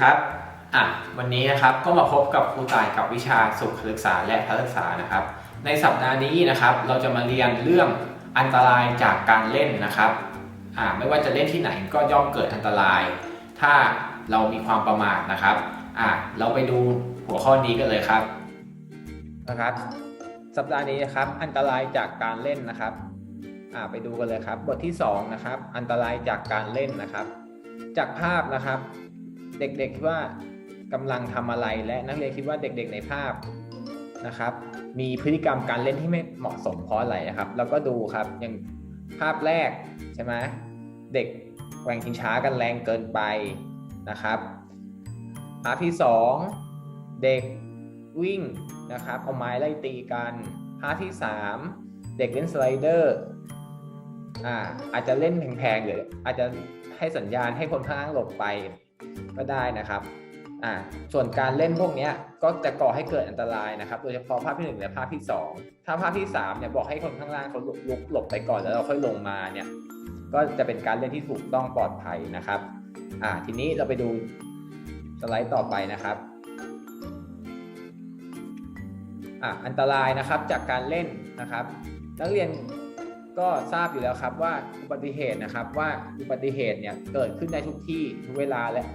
ครับอะวันนี้นะครับก็มาพบกับครูต่ายกับวิชาสุขศึกษาและพศึกษานะครับ ในสัปดาห์นี้นะครับ เราจะมาเรียนเรื่องอันตรายจากการเล่นนะครับอ่าไม่ว่าจะเล่นที่ไหนก็ย่อมเกิดอันตราย ถ้าเรามีความประมาทนะครับอะเราไปดูหัวข้อนี้กันเลยครับนะครับ สัปดาห์นี้นะครับ อันตรายจากการเล่นนะครับอ่าไปดูกันเลยครับ บทที่สองนะครับอันตรายจากการเล่นนะครับ จากภาพนะครับ เด็กๆคิดว่ากำลังทำอะไรและนักเรียนคิดว่าเด็กๆในภาพนะครับ มีพฤติกรรมการเล่นที่ไม่เหมาะสมเพราะอะไรนะครับเราก็ดูครับอย่างภาพแรกใช่ไหมเด็กแกว่งชิงช้ากันแรงเกินไปนะครับ ภาพที่สองเด็กวิ่งนะครับเอาไม้ไล่ตีกัน ภาพที่สามเด็กเล่นสไลเดอร์อ่าอาจจะเล่นแพงๆหรืออาจจะให้สัญญาณให้คนข้างล่างหลบไป ก็ได้นะครับอ่าส่วนการเล่นพวกนี้ก็จะก่อให้เกิดอันตรายนะครับ โดยเฉพาะภาพที่หนึ่งและภาพที่สองถ้าภาพที่สามเนี่ยบอกให้คนข้างล่างเขาลุกหลบไปก่อนแล้วเราค่อยลงมาเนี่ยก็จะเป็นการเล่นที่ถูกต้องปลอดภัยนะครับอ่าทีนี้เราไปดูสไลด์ต่อไปนะครับอะอันตรายนะครับจากการเล่นนะครับ นักเรียนก็ทราบอยู่แล้วครับว่าอุบัติเหตุนะครับว่าอุบัติเหตุเนี่ยเกิดขึ้นได้ทุกที่ทุกเวลาและ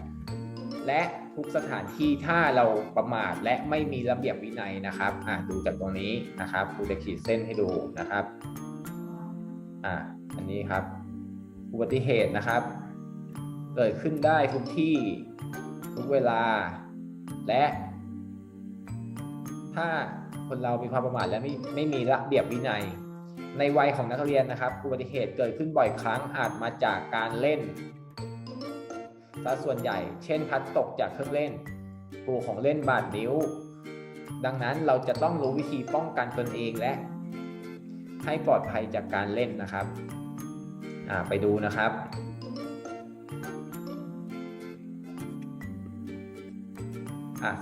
และทุกสถานที่ถ้าเราประมาทและไม่มีระเบียบวินัยนะครับอะดูจากตรงนี้นะครับครูจะขีดเส้นให้ดูนะครับอะอันนี้ครับ อุบัติเหตุนะครับ เกิดขึ้นได้ทุกที่ทุกเวลา และ ถ้าคนเรามีความประมาทและไม่ไม่มีระเบียบวินัย ในวัยของนักเรียนนะครับ อุบัติเหตุเกิดขึ้นบ่อยครั้งอาจมาจากการเล่น ซะส่วนใหญ่ เช่นพัดตกจากเครื่องเล่นปูของเล่นบาดนิ้ว ดังนั้นเราจะต้องรู้วิธีป้องกันตนเองและ ให้ปลอดภัยจากการเล่นนะครับไปดูนะครับ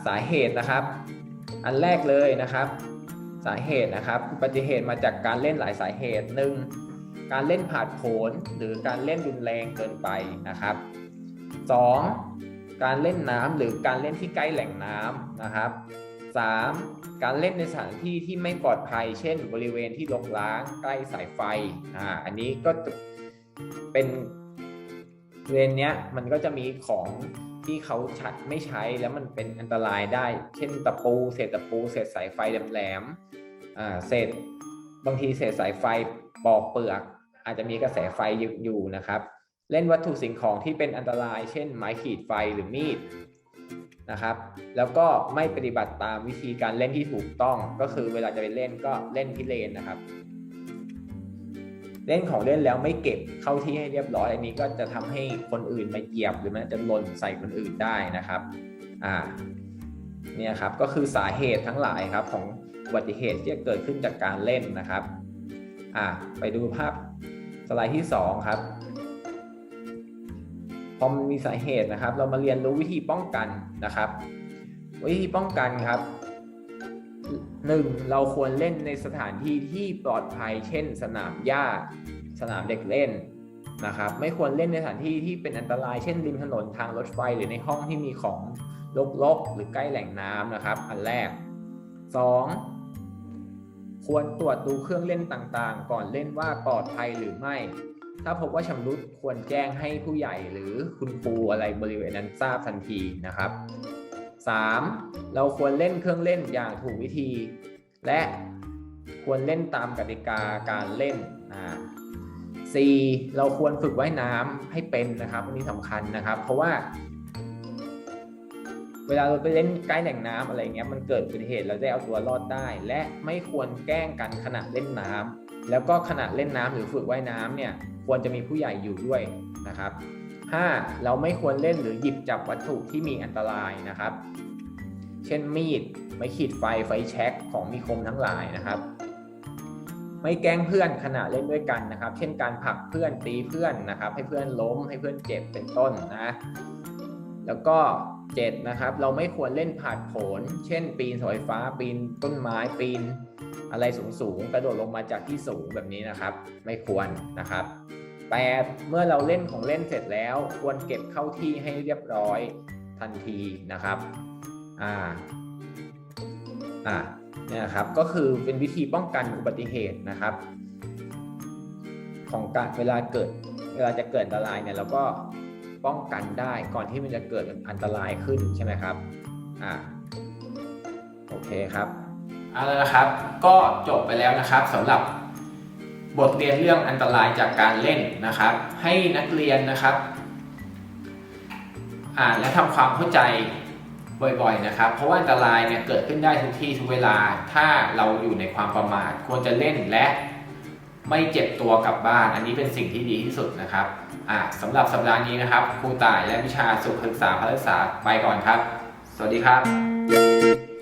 สาเหตุนะครับ อันแรกเลยนะครับ สาเหตุนะครับอุบัติเหตุมาจากการเล่นหลายสาเหตุหนึ่งการเล่นผาดโผนหรือการเล่นรุนแรงเกินไปนะครับ สองการเล่นน้ำหรือการเล่นที่ใกล้แหล่งน้ำนะครับสามการเล่นในสถานที่ที่ไม่ปลอดภัย เช่น บริเวณที่รกร้างใกล้สายไฟอ่าอันนี้ก็จะเป็นบริเวณเนี้ยมันก็จะมีของที่เขาฉัดไม่ใช้แล้วมันเป็นอันตรายได้ เช่นตะปู เศษตะปู เศษสายไฟแหลมๆอ่าเศษบางทีเศษสายไฟปอกเปลือก อาจจะมีกระแสไฟอยู่นะครับ เล่นวัตถุสิ่งของที่เป็นอันตราย เช่น ไม้ขีดไฟหรือมีดนะครับ แล้วก็ไม่ปฏิบัติตามวิธีการเล่นที่ถูกต้อง ก็คือเวลาจะไปเล่นก็เล่นที่เลนนะครับ เล่นของเล่นแล้วไม่เก็บเข้าที่ให้เรียบร้อย อันนี้ก็จะทำให้คนอื่นมาเหยียบหรือมันจะหล่นใส่คนอื่นได้นะครับ อ่า เนี่ยครับ ก็คือสาเหตุทั้งหลายครับของอุบัติเหตุที่เกิดขึ้นจากการเล่นนะครับ อ่า ไปดูภาพสไลด์ที่สองครับ อมันมีสาเหตุนะครับ เรามาเรียนรู้วิธีป้องกันนะครับ วิธีป้องกันครับหนึ่งเราควรเล่นในสถานที่ที่ปลอดภัย เช่น สนามหญ้า สนามเด็กเล่นนะครับ ไม่ควรเล่นในสถานที่ที่เป็นอันตราย เช่นริมถนนทางรถไฟหรือในห้องที่มีของรกๆหรือใกล้แหล่งน้ำนะครับ อันแรก 2. ควรตรวจดูเครื่องเล่นต่างๆ ก่อนเล่นว่าปลอดภัยหรือไม่ ถ้าพบว่าชำรุดควรแจ้งให้ผู้ใหญ่หรือคุณครูอะไรบริเวณนั้นทราบทันทีนะครับ 3. เราควรเล่นเครื่องเล่นอย่างถูกวิธี และควรเล่นตามกติกาการเล่นอ่า 4. เราควรฝึกว่ายน้ำให้เป็นนะครับอันนี้สำคัญนะครับ เพราะว่า เวลาเราไปเล่นใกล้แหล่งน้ำอะไรเงี้ยมันเกิดอุบัติเหตุเราได้เอาตัวรอดได้ และไม่ควรแกล้งกันขณะเล่นน้ำ แล้วก็ขณะเล่นน้ำหรือฝึกว่ายน้ำเนี่ยควรจะมีผู้ใหญ่อยู่ด้วยนะครับ 5. เราไม่ควรเล่นหรือหยิบจับวัตถุที่มีอันตรายนะครับ เช่นมีดไม้ขีดไฟไฟแช็กของมีคมทั้งหลายนะครับ ไม่แกล้งเพื่อนขณะเล่นด้วยกันนะครับ เช่นการผลักเพื่อนตีเพื่อนนะครับ ให้เพื่อนล้มให้เพื่อนเจ็บเป็นต้นนะ แล้วก็ 7นะครับ เราไม่ควรเล่นผาดโผน เช่น ปีนเสาไฟฟ้า ปีนต้นไม้ ปีนอะไรสูงๆกระโดดลงมาจากที่สูงแบบนี้นะครับ ไม่ควรนะครับ 8 เมื่อเราเล่นของเล่นเสร็จแล้ว ควรเก็บเข้าที่ให้เรียบร้อยททันทีนะครับ อ่า อ่าเนี่ยครับ ก็คือเป็นวิธีป้องกันอุบัติเหตุนะครับ ของการเวลาเกิด เวลาจะเกิดอันตรายเนี่ยเราก็ ป้องกันได้ก่อนที่มันจะเกิดอันตรายขึ้นใช่ไหมครับอ่าโอเคครับเอาละครับ ก็จบไปแล้วนะครับสำหรับบทเรียนเรื่องอันตรายจากการเล่นนะครับ ให้นักเรียนนะครับอ่านและทำความเข้าใจบ่อยๆนะครับ เพราะว่าอันตรายเนี่ยเกิดขึ้นได้ทุกที่ทุกเวลา ถ้าเราอยู่ในความประมาทควรจะเล่นและไม่เจ็บตัวกลับบ้าน อันนี้เป็นสิ่งที่ดีที่สุดนะครับ อ่าสำหรับสัปดาห์นี้นะครับครูต่ายและวิชาสุขศึกษาพละศึกษาไปก่อนครับ สวัสดีครับ